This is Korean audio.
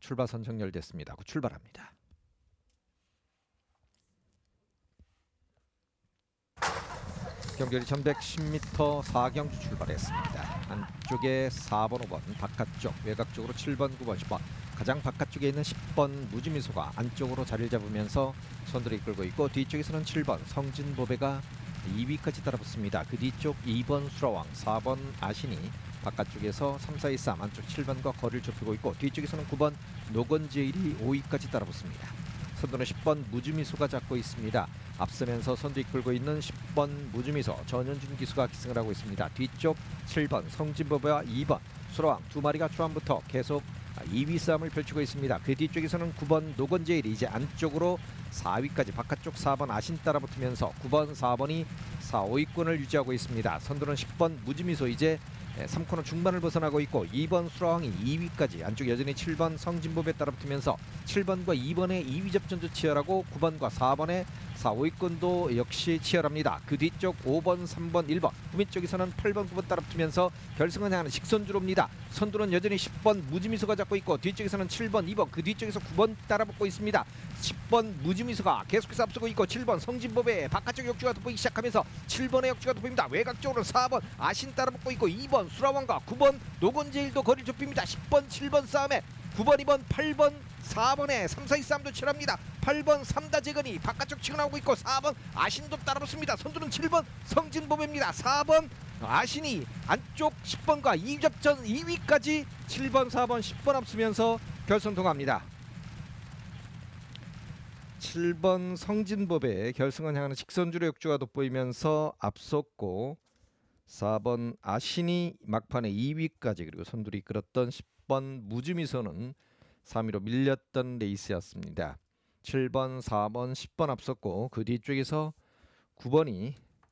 출발선 정렬됐습니다. 곧 출발합니다. 경결이 1110m 4경주 출발했습니다. 안쪽에 4번, 5번, 바깥쪽, 외곽 쪽으로 7번, 9번, 10번. 가장 바깥쪽에 있는 10번 무지미소가 안쪽으로 자리를 잡으면서 선두를 이끌고 있고 뒤쪽에서는 7번 성진보배가 2위까지 따라붙습니다. 그 뒤쪽 2번 수라왕, 4번 아신이 바깥쪽에서 3, 4, 2, 3 안쪽 7번과 거리를 좁히고 있고 뒤쪽에서는 9번 노건제일이 5위까지 따라붙습니다. 선두는 10번 무주미소가 잡고 있습니다. 앞서면서 선두 이끌고 있는 10번 무주미소 전현준 기수가 기승을 하고 있습니다. 뒤쪽 7번 성진보배와 2번 수라왕 두 마리가 초반부터 계속 2위 싸움을 펼치고 있습니다. 그 뒤쪽에서는 9번 노건제일이 이제 안쪽으로 4위까지 바깥쪽 4번 아신 따라붙으면서 9번 4번이 4, 5위권을 유지하고 있습니다. 선두는 10번 무지미소 이제 3코너 중반을 벗어나고 있고 2번 수라왕이 2위까지 안쪽 여전히 7번 성진보배 따라붙으면서 7번과 2번의 2위 접전도 치열하고 9번과 4번의 4, 5위권도 역시 치열합니다. 그 뒤쪽 5번, 3번, 1번 후면 쪽에서는 8번, 9번 따라붙으면서 결승을 향하는 직선주로입니다. 선두는 여전히 10번 무지미소가 잡고 있고 뒤쪽에서는 7번, 2번 그 뒤쪽에서 9번 따라붙고 있습니다. 10번 무지미소가 계속해서 앞서고 있고 7번 성진보배 바깥쪽 역주가 돋보이기 시작하면서 7번의 역주가 돋보입니다. 외곽 쪽으로 4번 아신 따라붙고 있고 2번 수라왕과 9번 노건제일도 거리를 좁힙니다. 10번, 7번 싸움에 9번, 2번, 8번, 4번에 3, 4, 2, 3도 치열합니다. 8번 삼다재건이 바깥쪽 치고 나오고 있고 4번 아신도 따라붙습니다. 선두는 7번 성진보배입니다. 4번 아신이 안쪽 10번과 2접전 2위까지 7번, 4번, 10번 앞서면서 결선 통합니다. 7번 성진법의 결승을 향하는 직선주로 역주가 돋보이면서 앞섰고 4번 아신이 막판에 2위까지 그리고 선두를 이끌었던 10번 무주미소는 3위로 밀렸던 레이스였습니다. 7번, 4번, 10번 앞섰고 그 뒤쪽에서 9번이